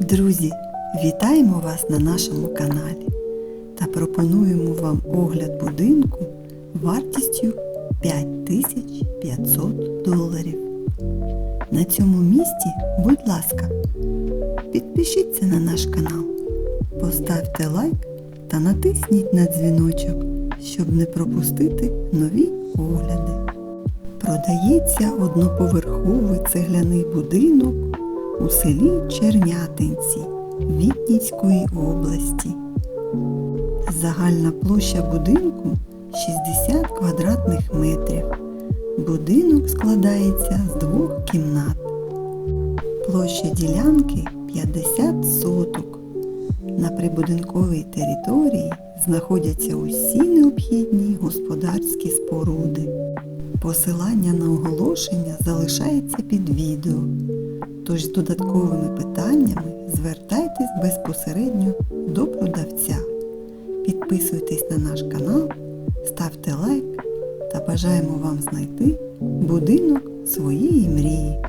Друзі, вітаємо вас на нашому каналі та пропонуємо вам огляд будинку вартістю 5500 доларів. На цьому місці, будь ласка, підпишіться на наш канал, поставте лайк та натисніть на дзвіночок, щоб не пропустити нові огляди. Продається одноповерховий цегляний будинок у селі Чернятинці Вітніцької області. Загальна площа будинку 60 квадратних метрів. Будинок складається з двох кімнат. Площа ділянки 50 соток. На прибудинковій території знаходяться усі необхідні господарські споруди. Посилання на оголошення залишається під відео. Тож з додатковими питаннями звертайтесь безпосередньо до продавця. Підписуйтесь на наш канал, ставте лайк та бажаємо вам знайти будинок своєї мрії.